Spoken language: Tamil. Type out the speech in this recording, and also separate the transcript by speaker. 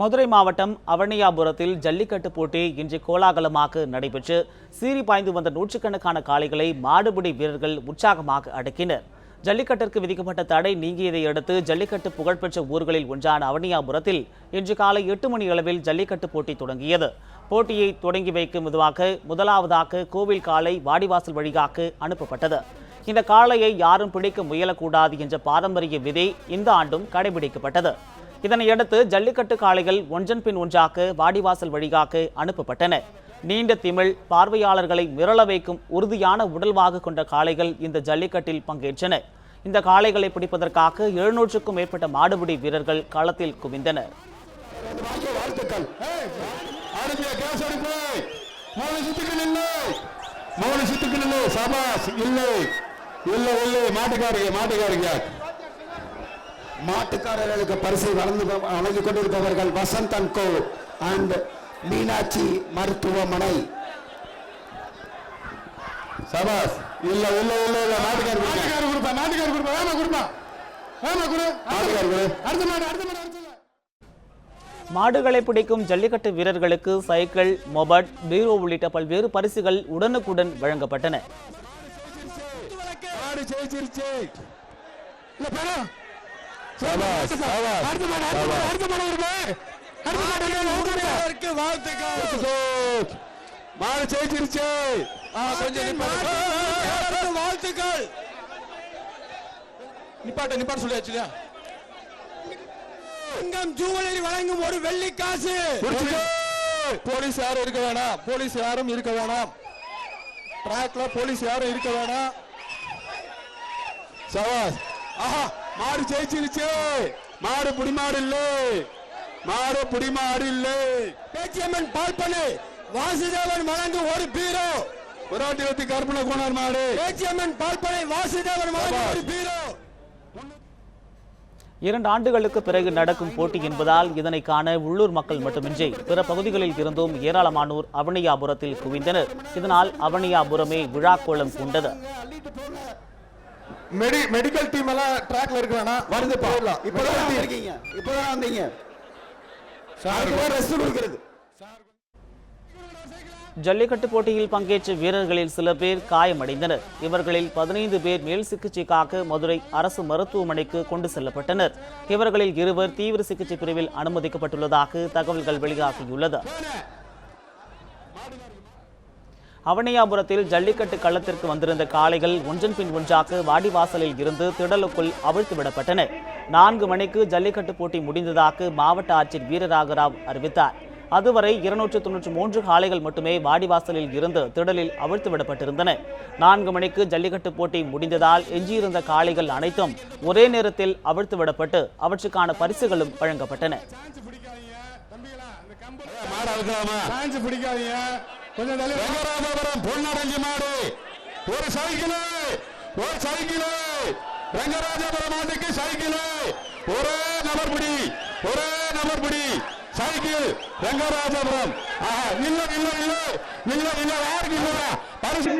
Speaker 1: மதுரை மாவட்டம் அவனியாபுரத்தில் ஜல்லிக்கட்டு போட்டி இன்று கோலாகலமாக நடைபெற்று சீறி பாய்ந்து வந்த நூற்றுக்கணக்கான காளைகளை மாடுபிடி வீரர்கள் உற்சாகமாக அடக்கினர். ஜல்லிக்கட்டிற்கு விதிக்கப்பட்ட தடை நீங்கியதை அடுத்து ஜல்லிக்கட்டு புகழ்பெற்ற ஊர்களில் ஒன்றான அவனியாபுரத்தில் இன்று காலை எட்டு மணி அளவில் ஜல்லிக்கட்டு போட்டி தொடங்கியது. போட்டியை தொடங்கி வைக்கும் விதமாக முதலாவதாக கோவில் காளை வாடிவாசல் வழியாக அனுப்பப்பட்டது. இந்த காளையை யாரும் பிடிக்க முயலக்கூடாது என்ற பாரம்பரிய விதி இந்த ஆண்டும் கடைபிடிக்கப்பட்டது. இதனையடுத்து ஜல்லிக்கட்டு காளைகள் ஒன்றன் பின் ஒன்றாக வாடிவாசல் வழியாக அனுப்பப்பட்டன. நீண்ட திமிழ் பார்வையாளர்களை மிரள வைக்கும் உறுதியான உடல்வாக கொண்ட காளைகள் இந்த ஜல்லிக்கட்டில் பங்கேற்றன. இந்த காளைகளை பிடிப்பதற்காக எழுநூற்றுக்கும் மேற்பட்ட மாடுபிடி வீரர்கள் களத்தில் குவிந்தனர்
Speaker 2: மூணு சித்துக்கள் இல்லை மூணு சுத்துக்கள் இல்லை சபாஸ் இல்லை. இல்லை இல்லை. மாட்டுக்காரங்க மாட்டுக்காரங்க.
Speaker 3: மாட்டுக்காரர்களுக்கு பரிசை வழங்கு வழங்கிக் கொண்டிருப்பவர்கள் Vasanth and Co and Meenakshi மருத்துவமனை.
Speaker 2: சபாஸ் இல்ல இல்ல இல்ல இல்ல மாட்டுக்கார மாட்டுக்கார கொடுப்பா மாட்டுக்கார கொடுப்பா வேமா கொடுப்பா. வேமா கொடு. மாட்டுக்கார கொடு. அடுத்த மாடு அடுத்த மாடு அடுத்த மாடு.
Speaker 1: மாடுகளை பிடிக்கும் ஜல்லிக்கட்டு வீரர்களுக்கு சைக்கிள் மொபட் பீரோ உள்ளிட்ட பல்வேறு பரிசுகள் உடனுக்குடன் வழங்கப்பட்டன.
Speaker 2: மாடு ஜெயிச்சிருச்சு. கொஞ்சம் வாழ்த்துக்கள். நிப்பாட்ட நிப்பாட்ட சொல்லியாச்சு
Speaker 4: சிங்கம் ஜூவலரி வழங்கும் ஒரு வெள்ளி காசு.
Speaker 2: போலீஸ் யாரும் இருக்க வேணாம். போலீஸ் யாரும் இருக்க வேணாம். ட்ராக்ல போலீஸ் யாரும் இருக்க வேணாம். சவாஸ் ஆஹா. மாடு ஜெயிச்சிருச்சு. மாடு புடிமாடு இல்லை மாடு புடிமாடு இல்லை
Speaker 4: பேச்சியம்மன் பால்பனை வாசுதேவன் வழங்கும் ஒரு பீரோ.
Speaker 2: புறாட்டி வத்தி கருப்புல கோனார் மாடு.
Speaker 4: பேச்சியம்மன் பால்பனை வாசுதேவன் வழங்கும் ஒரு பீரோ.
Speaker 1: இரண்டு ஆண்டுகளுக்கு பிறகு நடக்கும் போட்டி என்பதால் இதனை காண உள்ளூர் மக்கள் மட்டுமின்றி பிற பகுதிகளில் இருந்தும் ஏராளமானோர் அவனியாபுரத்தில் குவிந்தனர். இதனால் அவனியாபுரமே விழாக்கோலம் கொண்டது.
Speaker 2: மெடி மெடிக்கல் டீம் எல்லாம் ட்ராக்ல இருக்க வேணாம்.
Speaker 3: வருது
Speaker 2: போயிடலாம்.
Speaker 3: இப்பதான் வந்திருக்கீங்க. இப்பதான் வந்தீங்க. அதுக்கு ரெஸ்ட் கொடுக்கிறது.
Speaker 1: ஜல்லிக்கட்டு போட்டியில் பங்கேற்ற வீரர்களில் சில பேர் காயமடைந்தனர். இவர்களில் பதினைந்து பேர் மேல் சிகிச்சைக்காக மதுரை அரசு மருத்துவமனைக்கு கொண்டு செல்லப்பட்டனர். இவர்களில் இருவர் தீவிர சிகிச்சை பிரிவில் அனுமதிக்கப்பட்டுள்ளதாக தகவல்கள் வெளியாகியுள்ளது. அவனியாபுரத்தில் ஜல்லிக்கட்டு களத்திற்கு வந்திருந்த காளைகள் ஒன்றன் பின் ஒன்றாக வாடிவாசலில் இருந்து திடலுக்குள் அவிழ்த்து விடப்பட்டன. நான்கு மணிக்கு ஜல்லிக்கட்டு போட்டி முடிந்ததாக மாவட்ட ஆட்சியர் வீரராகராவ் அறிவித்தார். அதுவரை இருநூற்று தொன்னூற்றி மூன்று காளைகள் மட்டுமே வாடிவாசலில் இருந்து திடலில் அவிழ்த்து விடப்பட்டிருந்தன. நான்கு மணிக்கு ஜல்லிக்கட்டு போட்டி முடிந்ததால் எஞ்சியிருந்த காளைகள் அனைத்தும் ஒரே நேரத்தில் அவிழ்த்து விடப்பட்டு அவற்றுக்கான பரிசுகளும் வழங்கப்பட்டன.
Speaker 2: రంగరాజాపురం పొన్నడంగి మాడి ஒரு சைக்கிள் ஒரு சைக்கிள். ரங்கராஜபுரம் ஆண்டுக்கு சைக்கிள். ஒரே நபர் பிடி ஒரே நபர் பிடி சைக்கிள் ரங்கராஜபுரம் இல்ல இல்ல இல்ல இல்ல இல்ல யாருக்கு இல்ல பரிசு.